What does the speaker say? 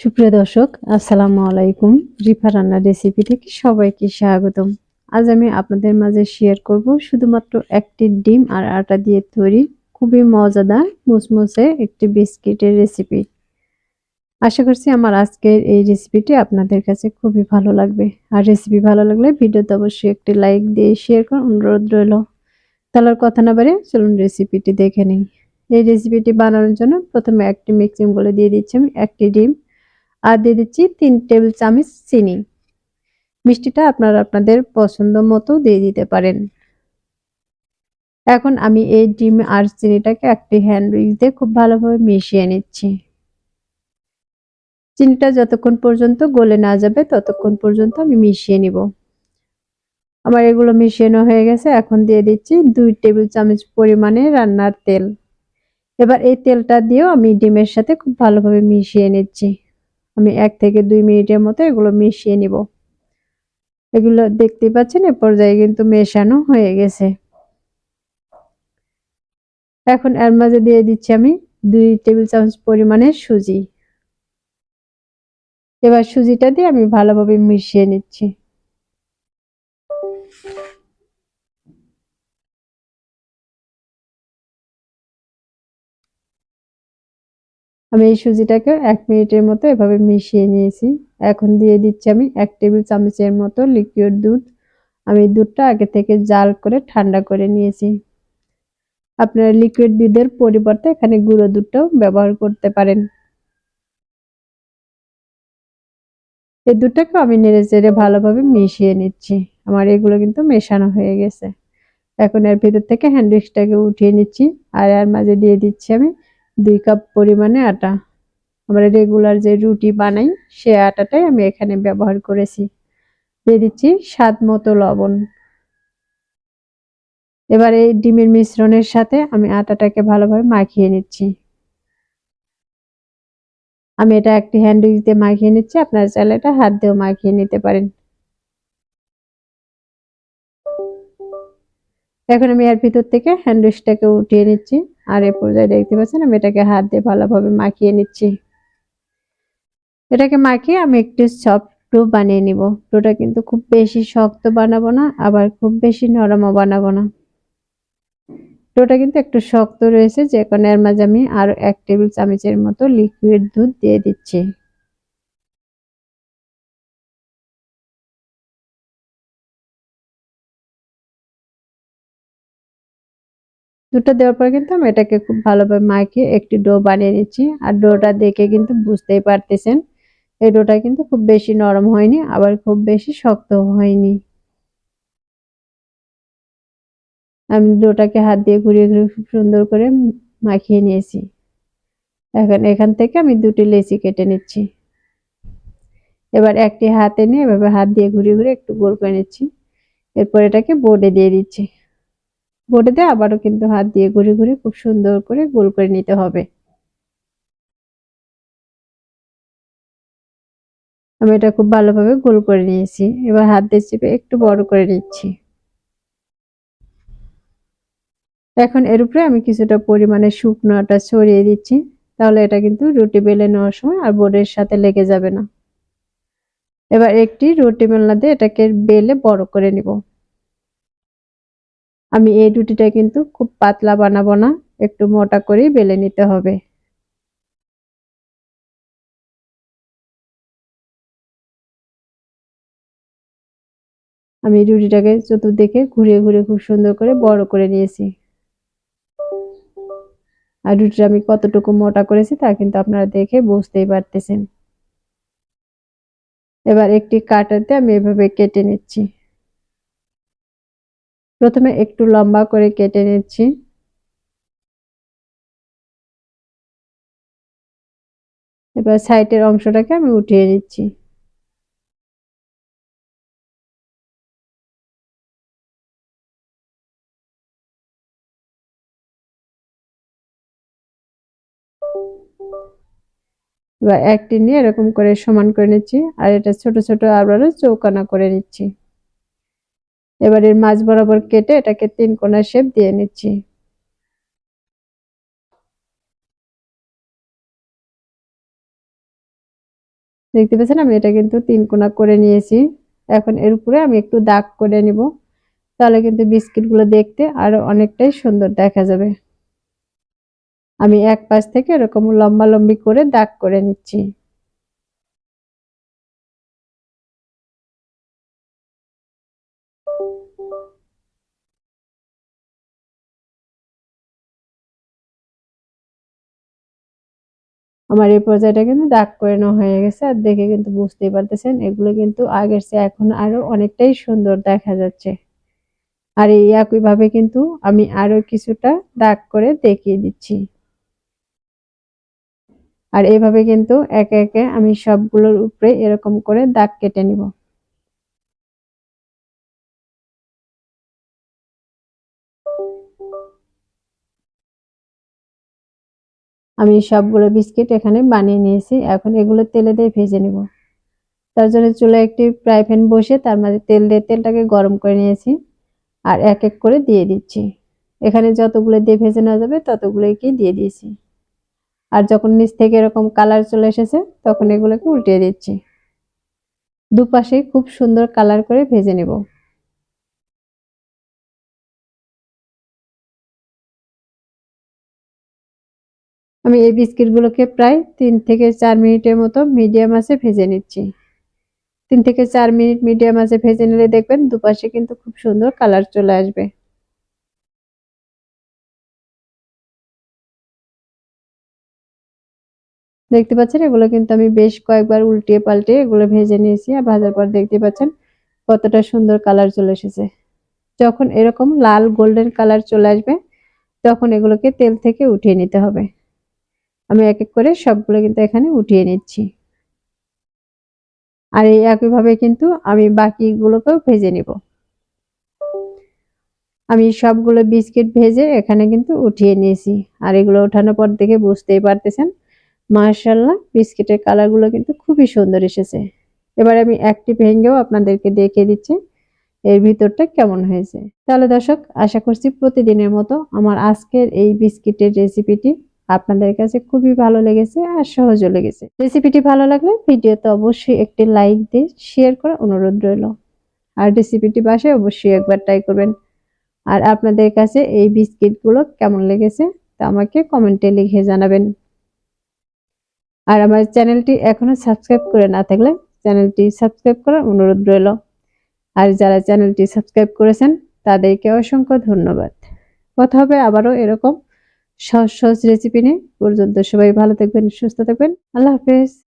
সুপ্রিয় দর্শক, আসসালামু আলাইকুম। রিফা রান্নার রেসিপি থেকে সবাইকে স্বাগতম। আজ আমি আপনাদের মাঝে শেয়ার করব শুধুমাত্র একটি ডিম আর আটা দিয়ে তৈরি খুবই মজাদার মুসমুসে একটি বিস্কিটের রেসিপি আশা করছি আমার আজকের এই রেসিপিটি আপনাদের কাছে খুবই ভালো লাগবে। আর রেসিপি ভালো লাগলে ভিডিওতে অবশ্যই একটি লাইক দিয়ে শেয়ার করুন অনুরোধ রইল। তাহলে কথা না বাড়ে চলুন রেসিপিটি দেখে নিই। এই রেসিপিটি বানানোর জন্য প্রথমে একটি মিক্সিং বলে দিয়ে দিচ্ছি আমি একটি ডিম। আর দিয়ে দিচ্ছি তিন টেবিল চামচ চিনি। মিষ্টিটা আপনারা আপনাদের পছন্দ মতো দিয়ে দিতে পারেন। এখন আমি এই ডিম আর চিনিটাকে একটি হ্যান্ড দিয়ে খুব ভালোভাবে মিশিয়ে নিচ্ছি। চিনিটা যতক্ষণ পর্যন্ত গলে না যাবে ততক্ষণ পর্যন্ত আমি মিশিয়ে নিব। আমার এগুলো মিশিয়ে হয়ে গেছে। এখন দিয়ে দিচ্ছি দুই টেবিল চামচ পরিমাণে রান্নার তেল। এবার এই তেলটা দিয়েও আমি ডিমের সাথে খুব ভালোভাবে মিশিয়ে নিচ্ছি। আমি এক থেকে দুই মিনিটের মতো এগুলো মিশিয়ে নিব। এগুলো দেখতে পাচ্ছেন, এ পর্যায়ে কিন্তু মেশানো হয়ে গেছে। এখন এর মাঝে দিয়ে দিচ্ছি আমি দুই টেবিল চামচ পরিমাণের সুজি। এবার সুজিটা দিয়ে আমি ভালোভাবে মিশিয়ে নিচ্ছি। আমি এই সুজিটাকে এক মিনিটের মতো এভাবে মিশিয়ে নিয়েছি। এখন দিয়ে দিচ্ছি আমি এক টেবিল চামচের মতো লিকুইড দুধ। আমি দুধটা আগে থেকে জাল করে ঠান্ডা করে নিয়েছি। আপনারা লিকুইড দুধের পরিবর্তে এখানে গুঁড়ো দুধটাও ব্যবহার করতে পারেন। এই দুধটাকে আমি নেড়ে চেড়ে ভালোভাবে মিশিয়ে নিচ্ছি। আমার এগুলো কিন্তু মেশানো হয়ে গেছে। এখন এর ভিতর থেকে হ্যান্ডউইচটাকে উঠিয়ে নিচ্ছি। আর এর মাঝে দিয়ে দিচ্ছি আমি দুই কাপ পরিমাণে আটা। আমরা রেগুলার যে রুটি বানাই, সে আটাটাই আমি এখানে ব্যবহার করেছি। দিয়ে দিচ্ছি স্বাদ মতো লবণ। এবার এই ডিমের মিশ্রণের সাথে আমি আটাটাকে ভালোভাবে মাখিয়ে নিচ্ছি। আমি এটা একটি হ্যান্ডউইচ দিয়ে মাখিয়ে নিচ্ছি। আপনার চাইলে এটা হাত দিয়েও মাখিয়ে নিতে পারেন। এখন আমি এর ভিতর থেকে হ্যান্ডউইচটাকে উঠিয়ে নিচ্ছি। আর এ পর্যায়ে দেখতে পাচ্ছেন আমি এটাকে হাত দিয়ে ভালোভাবে মাখিয়ে নিচ্ছি। এটাকে মাখিয়ে আমি একটু সফট ডো বানিয়ে নিব। ডোটা কিন্তু খুব বেশি শক্ত বানাবো না, আবার খুব বেশি নরমও বানাবো না। ডোটা কিন্তু একটু শক্ত রয়েছে, যে কারণে এর মাঝে আমি আরও এক টেবিল চামচের মতো লিকুইড দুধ দিয়ে দিচ্ছি। দুটো দেওয়ার পর কিন্তু আমি এটাকে খুব ভালোভাবে মাখিয়ে একটি ডো বানিয়ে নিচ্ছি। আর ডোটা দেখে কিন্তু বুঝতেই পারতেছেন, এই ডোটা কিন্তু খুব বেশি নরম হয়নি, আবার খুব বেশি শক্ত হয়নি। আমি ডোটাকে হাত দিয়ে ঘুরিয়ে ঘুরিয়ে খুব সুন্দর করে মাখিয়ে নিয়েছি। এখন এখান থেকে আমি দুটি লেচি কেটে নিচ্ছি। এবার একটি হাতে নিয়ে এভাবে হাত দিয়ে ঘুরিয়ে ঘুরিয়ে একটু গোল করে নিচ্ছি। এরপর এটাকে বোর্ডে দিয়ে দিচ্ছি। বোর্ডে দিয়ে, আবারও কিন্তু হাত দিয়ে ঘুরে ঘুরে খুব সুন্দর করে গোল করে নিতে হবে। আমি এটা খুব ভালোভাবে গোল করে নিয়েছি। এবার হাত দিয়ে চেপে একটু বড় করে নিচ্ছি। এখন এর উপরে আমি কিছুটা পরিমাণে শুকনো আটা ছড়িয়ে দিচ্ছি। তাহলে এটা কিন্তু রুটি বেলে নেওয়ার সময় আর বোর্ডের সাথে লেগে যাবে না। এবার একটি রুটি বেলনা দিয়ে এটাকে বেলে বড় করে নিব। আমি এই রুটিটা কিন্তু খুব পাতলা বানাবো না, একটু মোটা করেই বেলে নিতে হবে। আমি রুটিটাকে চতুর্দিকে ঘুরিয়ে ঘুরিয়ে খুব সুন্দর করে বড় করে নিয়েছি। আর রুটিটা আমি কতটুকু মোটা করেছি তা কিন্তু আপনারা দেখে বুঝতেই পারতেছেন। এবার একটি কাটাতে আমি এভাবে কেটে নিচ্ছি। প্রথমে একটু লম্বা করে কেটে নিচ্ছি। এবার সাইডের অংশটাকে আমি উঠিয়ে নিচ্ছি। এবার একটি নিয়ে এরকম করে সমান করে নিচ্ছি, আর এটা ছোট ছোট আবারও চৌকানা করে নিচ্ছি। এবার এর মাঝ বরাবর কেটে এটাকে তিন কোনা শেপ দিয়ে নিচ্ছি। দেখতে পাচ্ছেন, আমি এটা কিন্তু তিন কোনা করে নিয়েছি। এখন এর উপরে আমি একটু দাগ করে নিব। তাহলে কিন্তু বিস্কিটগুলো দেখতে আরও অনেকটাই সুন্দর দেখা যাবে। আমি এক পাশ থেকে এরকম লম্বা লম্বি করে দাগ করে নিচ্ছি। আমার এই পর্যায়টা কিন্তু দাগ করে নেওয়া হয়ে গেছে আর দেখে কিন্তু বুঝতেই পারতেছেন, এগুলো কিন্তু আগের চেয়ে এখন আরও অনেকটাই সুন্দর দেখা যাচ্ছে। আর এই একইভাবে কিন্তু আমি আরও কিছুটা দাগ করে দেখিয়ে দিচ্ছি। আর এভাবে কিন্তু একে একে আমি সবগুলোর উপরে এরকম করে দাগ কেটে নিব। আমি সবগুলো বিস্কিট এখানে বানিয়ে নিয়েছি। এখন এগুলো তেলে দিয়ে ভেজে নিব। তার জন্য চুলে একটি ফ্রাই প্যান বসে তার মাঝে তেল দিয়ে তেলটাকে গরম করে নিয়েছি আর এক এক করে দিয়ে দিচ্ছি। এখানে যতগুলো দিয়ে ভেজে নেওয়া যাবে ততগুলোকে দিয়ে দিয়েছি। আর যখন নিচ থেকে এরকম কালার চলে এসেছে তখন এগুলোকে উল্টিয়ে দিচ্ছি। দুপাশে খুব সুন্দর কালার করে ভেজে নেব। আমি এই বিস্কিটগুলোকে প্রায় তিন থেকে চার মিনিটের মতো মিডিয়াম আছে ভেজে নিচ্ছি। তিন থেকে চার মিনিট মিডিয়াম আছে ভেজে নিলে দেখবেন দুপাশে কিন্তু খুব সুন্দর কালার চলে আসবে। দেখতে পাচ্ছেন, এগুলো কিন্তু আমি বেশ কয়েকবার উল্টিয়ে পাল্টে এগুলো ভেজে নিয়েছি আর ভাজার পর দেখতে পাচ্ছেন কতটা সুন্দর কালার চলে এসেছে। যখন এরকম লাল গোল্ডেন কালার চলে আসবে, তখন এগুলোকে তেল থেকে উঠিয়ে নিতে হবে। আমি এক এক করে সবগুলো কিন্তু এখানে উঠিয়ে নিচ্ছি। আর এই একইভাবে কিন্তু আমি বাকিগুলোকেও ভেজে নিব। আমি সবগুলো বিস্কিট ভেজে এখানে কিন্তু উঠিয়ে নিয়েছি। আর এগুলো ওঠানোর পর দেখে বুঝতেই পারতেছেন মার্শাল্লাহ বিস্কিটের কালারগুলো কিন্তু খুবই সুন্দর এসেছে। এবার আমি একটি ভেঙ্গেও আপনাদেরকে দেখিয়ে দিচ্ছি, এর ভিতরটা কেমন হয়েছে। তাহলে দর্শক, আশা করছি প্রতিদিনের মতো আমার আজকের এই বিস্কিটের রেসিপিটি আপনাদের কাছে খুবই ভালো লেগেছে আর সহজও লেগেছে। রেসিপিটি ভালো লাগলে ভিডিওতে অবশ্যই একটি লাইক দিয়ে শেয়ার করার অনুরোধ রইল। আর রেসিপিটি বাসায় অবশ্যই একবার ট্রাই করবেন। আর আপনাদের কাছে এই বিস্কিটগুলো কেমন লেগেছে তা আমাকে কমেন্টে লিখে জানাবেন। আর আমার চ্যানেলটি এখনও সাবস্ক্রাইব করে না থাকলে চ্যানেলটি সাবস্ক্রাইব করার অনুরোধ রইল। আর যারা চ্যানেলটি সাবস্ক্রাইব করেছেন তাদেরকে অসংখ্য ধন্যবাদ। কথা হবে আবারও এরকম সহজ সহজ রেসিপি নিয়ে পর্যন্ত সবাই ভালো থাকবেন সুস্থ থাকবেন। আল্লাহ হাফেজ।